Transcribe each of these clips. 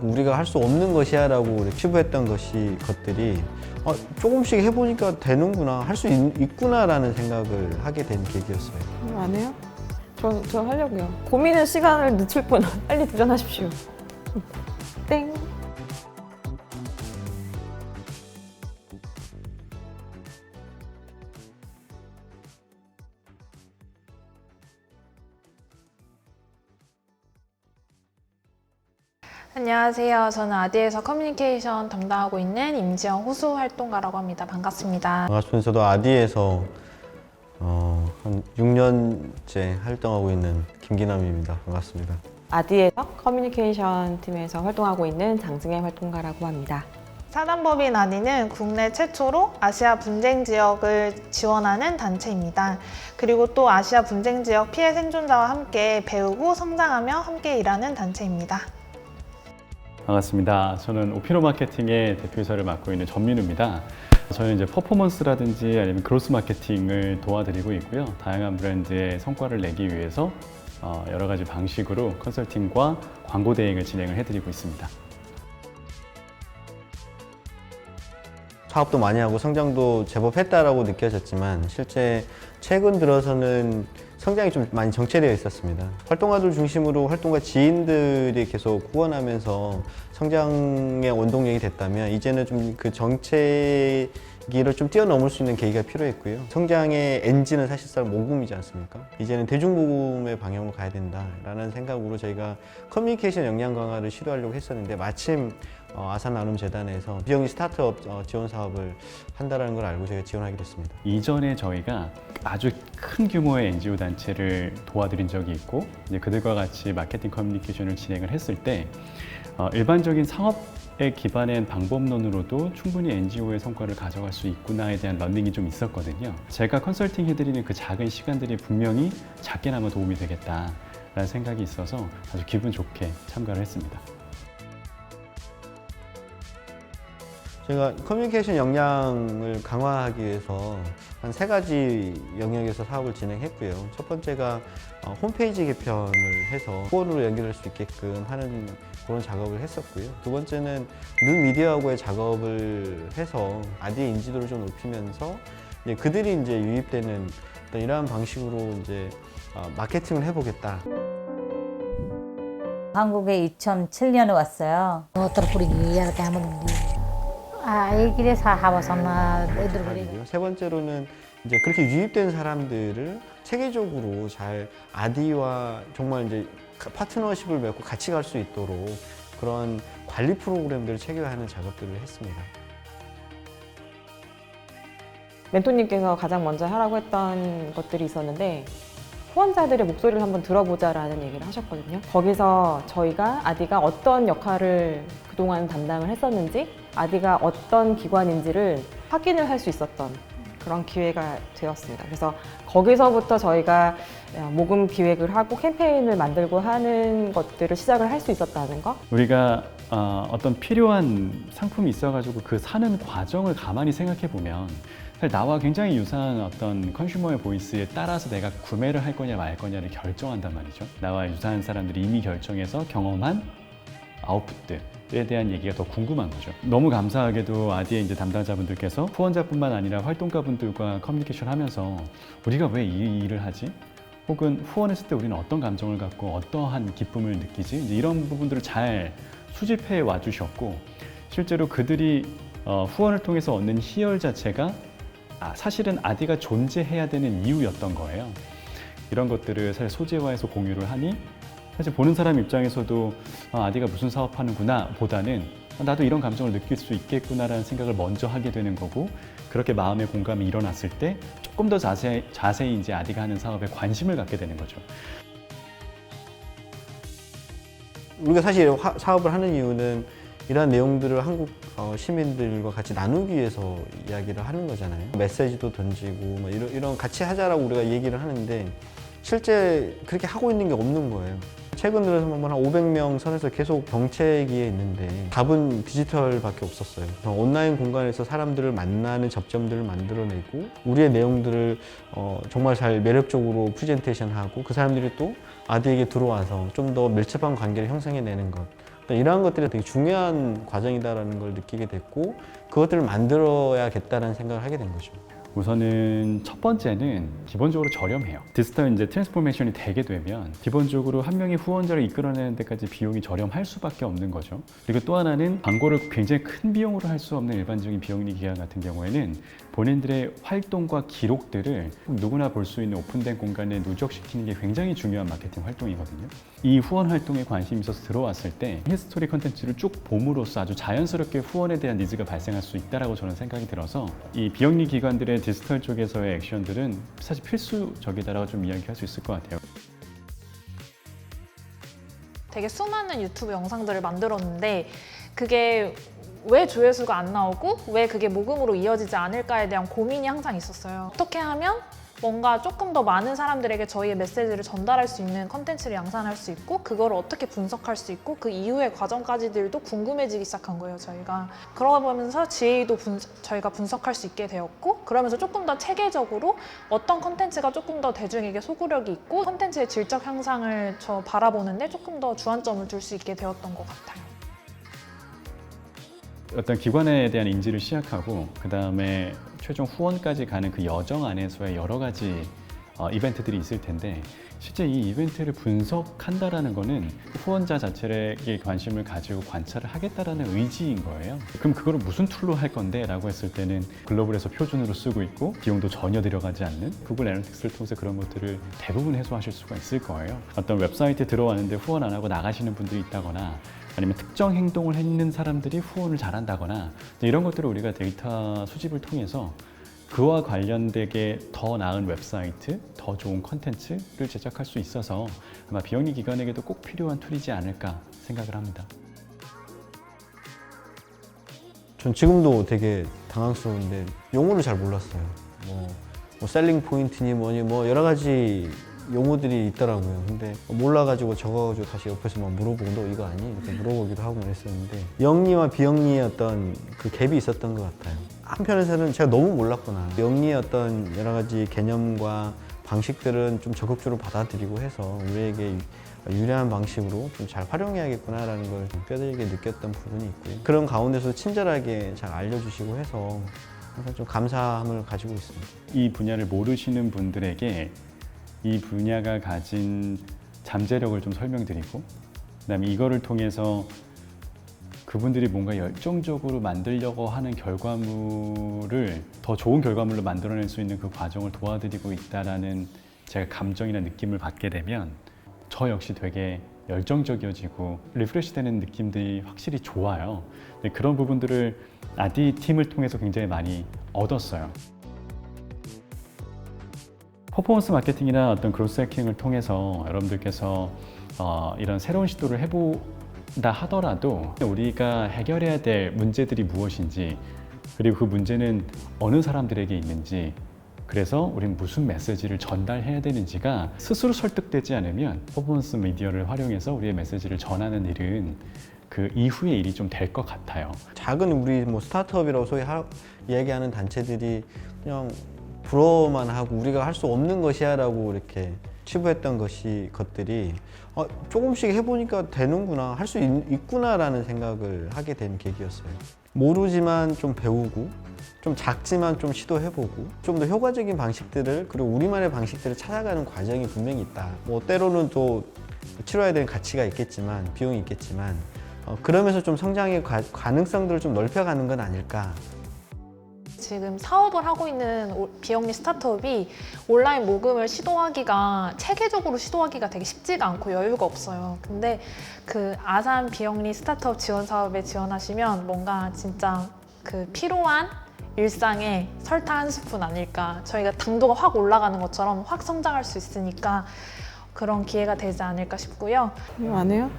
우리가 할 수 없는 것이야라고 피부했던 것이 것들이 어, 조금씩 해보니까 되는구나 할 수 있구나라는 생각을 하게 된 계기였어요. 음, 안 해요? 저, 저 하려고요. 고민은 시간을 늦출 뿐 빨리 도전하십시오. 땡. 안녕하세요. 저는 아디에서 커뮤니케이션 담당하고 있는 임지영 호수 활동가라고 합니다. 반갑습니다. 반갑습니다. 저도 아디에서 어, 한 6년째 활동하고 있는 김기남입니다. 반갑습니다. 아디에서 커뮤니케이션 팀에서 활동하고 있는 장승혜 활동가라고 합니다. 사단법인 아디는 국내 최초로 아시아 분쟁 지역을 지원하는 단체입니다. 그리고 또 아시아 분쟁 지역 피해 생존자와 함께 배우고 성장하며 함께 일하는 단체입니다. 반갑습니다. 저는 오피노 마케팅의 대표이사를 맡고 있는 전민우입니다. 저는 이제 퍼포먼스라든지 아니면 그로스 마케팅을 도와드리고 있고요. 다양한 브랜드의 성과를 내기 위해서 어, 여러 가지 방식으로 컨설팅과 광고 대행을 진행을 해드리고 있습니다. 사업도 많이 하고 성장도 제법 했다라고 느껴졌지만 실제 최근 들어서는 성장이 좀 많이 정체되어 있었습니다. 활동가들 중심으로 활동가 지인들이 계속 후원하면서 성장의 원동력이 됐다면 이제는 좀 그 정체 기를 좀 뛰어넘을 수 있는 계기가 필요했고요. 성장의 엔진은 사실상 모금이지 않습니까? 이제는 대중모금의 방향으로 가야 된다라는 생각으로 저희가 커뮤니케이션 역량 강화를 시도하려고 했었는데 마침 어, 아산 나눔 재단에서 비영리 스타트업 어, 지원 사업을 한다라는 걸 알고 저희가 지원하게 됐습니다. 이전에 저희가 아주 큰 규모의 NGO 단체를 도와드린 적이 있고 이제 그들과 같이 마케팅 커뮤니케이션을 진행을 했을 때 어, 일반적인 상업 에 기반한 방법론으로도 충분히 NGO의 성과를 가져갈 수 있구나에 대한 런닝이 좀 있었거든요. 제가 컨설팅 해드리는 그 작은 시간들이 분명히 작게나마 도움이 되겠다라는 생각이 있어서 아주 기분 좋게 참가를 했습니다. 저희가 커뮤니케이션 역량을 강화하기 위해서 한 세 가지 영역에서 사업을 진행했고요. 첫 번째가 어, 홈페이지 개편을 해서 후원으로 연결할 수 있게끔 하는 그런 작업을 했었고요. 두 번째는 뉴 미디어하고의 작업을 해서 아디의 인지도를 좀 높이면서 이제 그들이 이제 유입되는 어떤 이러한 방식으로 이제 어, 마케팅을 해보겠다. 한국에 2007년에 왔어요. Sahabat sama itu 아니고요. 세 번째로는 이제 그렇게 유입된 사람들을 체계적으로 잘 아디와 정말 이제 파트너십을 맺고 같이 갈 수 있도록 그런 관리 프로그램들을 체계화하는 작업들을 했습니다. 멘토님께서 가장 먼저 하라고 했던 것들이 있었는데 후원자들의 목소리를 한번 들어보자라는 얘기를 하셨거든요. 거기서 저희가 아디가 어떤 역할을 그동안 담당을 했었는지 아디가 어떤 기관인지를 확인을 할 수 있었던 그런 기회가 되었습니다. 그래서 거기서부터 저희가 모금 기획을 하고 캠페인을 만들고 하는 것들을 시작을 할 수 있었다는 거 우리가 어, 어떤 필요한 상품이 있어가지고 그 사는 과정을 가만히 생각해 보면 사실 나와 굉장히 유사한 어떤 컨슈머의 보이스에 따라서 내가 구매를 할 거냐 말 거냐를 결정한단 말이죠. 나와 유사한 사람들이 이미 결정해서 경험한 아웃풋들에 대한 얘기가 더 궁금한 거죠. 너무 감사하게도 아디의 이제 담당자분들께서 후원자뿐만 아니라 활동가분들과 커뮤니케이션 하면서 우리가 왜 이 일을 하지? 혹은 후원했을 때 우리는 어떤 감정을 갖고 어떠한 기쁨을 느끼지? 이런 부분들을 잘 수집해 와 주셨고 실제로 그들이 어, 후원을 통해서 얻는 희열 자체가 아, 사실은 아디가 존재해야 되는 이유였던 거예요. 이런 것들을 사실 소재화해서 공유를 하니 사실 보는 사람 입장에서도 아, 아디가 무슨 사업하는구나 보다는 아, 나도 이런 감정을 느낄 수 있겠구나라는 생각을 먼저 하게 되는 거고 그렇게 마음의 공감이 일어났을 때 조금 더 자세히, 자세히 이제 아디가 하는 사업에 관심을 갖게 되는 거죠. 우리가 사실 화- 사업을 하는 이유는 이러한 내용들을 한국 어, 시민들과 같이 나누기 위해서 이야기를 하는 거잖아요. 메시지도 던지고 뭐 이런, 이런 같이 하자라고 우리가 얘기를 하는데 실제 그렇게 하고 있는 게 없는 거예요. 최근 들어서 보면 한 500명 선에서 계속 정체기에 있는데 답은 디지털밖에 없었어요. 온라인 공간에서 사람들을 만나는 접점들을 만들어내고 우리의 내용들을 어, 정말 잘 매력적으로 프레젠테이션하고 그 사람들이 또 아디에게 들어와서 좀 더 밀접한 관계를 형성해내는 것 이러한 것들이 되게 중요한 과정이다라는 걸 느끼게 됐고 그것들을 만들어야겠다라는 생각을 하게 된 거죠. 우선은 첫 번째는 기본적으로 저렴해요. 디지털 이제 트랜스포메이션이 되게 되면 기본적으로 한 명의 후원자를 이끌어내는 데까지 비용이 저렴할 수밖에 없는 거죠. 그리고 또 하나는 광고를 굉장히 큰 비용으로 할 수 없는 일반적인 비영리 기관 같은 경우에는 본인들의 활동과 기록들을 누구나 볼 수 있는 오픈된 공간에 누적시키는 게 굉장히 중요한 마케팅 활동이거든요. 이 후원 활동에 관심이 있어서 들어왔을 때 히스토리 컨텐츠를 쭉 봄으로써 아주 자연스럽게 후원에 대한 니즈가 발생할 수 있다라고 저는 생각이 들어서 이 비영리 기관들의 디지털 쪽에서의 액션들은 사실 필수적이다라고 좀 이야기할 수 있을 것 같아요. 되게 수많은 유튜브 영상들을 만들었는데 그게 왜 조회수가 안 나오고 왜 그게 모금으로 이어지지 않을까에 대한 고민이 항상 있었어요. 어떻게 하면 뭔가 조금 더 많은 사람들에게 저희의 메시지를 전달할 수 있는 컨텐츠를 양산할 수 있고 그걸 어떻게 분석할 수 있고 그 이후의 과정까지들도 궁금해지기 시작한 거예요 저희가 그러다 보면서 GA도 분- 저희가 분석할 수 있게 되었고 그러면서 조금 더 체계적으로 어떤 컨텐츠가 조금 더 대중에게 소구력이 있고 컨텐츠의 질적 향상을 저 바라보는데 조금 더 주안점을 둘 수 있게 되었던 것 같아요. 어떤 기관에 대한 인지를 시작하고 그 다음에 최종 후원까지 가는 그 여정 안에서의 여러 가지 어, 이벤트들이 있을 텐데 실제 이 이벤트를 분석한다라는 거는 후원자 자체에게 관심을 가지고 관찰을 하겠다라는 의지인 거예요. 그럼 그거를 무슨 툴로 할 건데? 라고 했을 때는 글로벌에서 표준으로 쓰고 있고 비용도 전혀 들어가지 않는 구글 애널리틱스를 통해서 그런 것들을 대부분 해소하실 수가 있을 거예요. 어떤 웹사이트에 들어왔는데 후원 안 하고 나가시는 분들이 있다거나 아니면 특정 행동을 했는 사람들이 후원을 잘한다거나 이런 것들을 우리가 데이터 수집을 통해서 그와 관련되게 더 나은 웹사이트, 더 좋은 컨텐츠를 제작할 수 있어서 아마 비영리 기관에게도 꼭 필요한 툴이지 않을까 생각을 합니다. 전 지금도 되게 당황스러운데 용어를 잘 몰랐어요. 뭐, 뭐 셀링 포인트니 뭐니 뭐 여러 가지 용어들이 있더라고요. 근데 몰라가지고 적어가지고 다시 옆에서 막 물어보고 너 이거 아니? 이렇게 물어보기도 하고 그랬었는데 영리와 비영리의 어떤 그 갭이 있었던 것 같아요. 한편에서는 제가 너무 몰랐구나. 영리의 어떤 여러 가지 개념과 방식들은 좀 적극적으로 받아들이고 해서 우리에게 유리한 방식으로 좀 잘 활용해야겠구나라는 걸좀 뼈저리게 느꼈던 부분이 있고요. 그런 가운데서 친절하게 잘 알려주시고 해서 항상 좀 감사함을 가지고 있습니다. 이 분야를 모르시는 분들에게 이 분야가 가진 잠재력을 좀 설명드리고 그다음에 이거를 통해서 그분들이 뭔가 열정적으로 만들려고 하는 결과물을 더 좋은 결과물로 만들어낼 수 있는 그 과정을 도와드리고 있다라는 제가 감정이나 느낌을 받게 되면 저 역시 되게 열정적이어지고 리프레시 되는 느낌들이 확실히 좋아요. 그런 부분들을 아디 팀을 통해서 굉장히 많이 얻었어요. 퍼포먼스 마케팅이나 어떤 그로스 해킹을 통해서 여러분들께서 어, 이런 새로운 시도를 해본다 하더라도 우리가 해결해야 될 문제들이 무엇인지 그리고 그 문제는 어느 사람들에게 있는지 그래서 우리는 무슨 메시지를 전달해야 되는지가 스스로 설득되지 않으면 퍼포먼스 미디어를 활용해서 우리의 메시지를 전하는 일은 그 이후의 일이 좀 될 것 같아요. 작은 우리 뭐 스타트업이라고 소위 하, 이야기하는 단체들이 그냥 부러워만 하고 우리가 할 수 없는 것이야라고 이렇게 치부했던 것이 것들이 어, 조금씩 해보니까 되는구나 할 수 있구나라는 생각을 하게 된 계기였어요. 모르지만 좀 배우고 좀 작지만 좀 시도해보고 좀 더 효과적인 방식들을 그리고 우리만의 방식들을 찾아가는 과정이 분명히 있다. 뭐 때로는 또 치러야 되는 가치가 있겠지만 비용이 있겠지만 어, 그러면서 좀 성장의 가, 가능성들을 좀 넓혀가는 건 아닐까. 지금 사업을 하고 있는 오- 비영리 스타트업이 온라인 모금을 시도하기가 체계적으로 시도하기가 되게 쉽지가 않고 여유가 없어요. 근데 그 아산 비영리 스타트업 지원 사업에 지원하시면 뭔가 진짜 그 필요한 일상에 설탕 한 스푼 아닐까. 저희가 당도가 확 올라가는 것처럼 확 성장할 수 있으니까 그런 기회가 되지 않을까 싶고요. 이거 안 해요?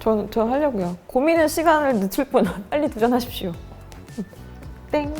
저, 저 하려고요. 고민은 시간을 늦출 뿐 빨리 도전하십시오. 땡.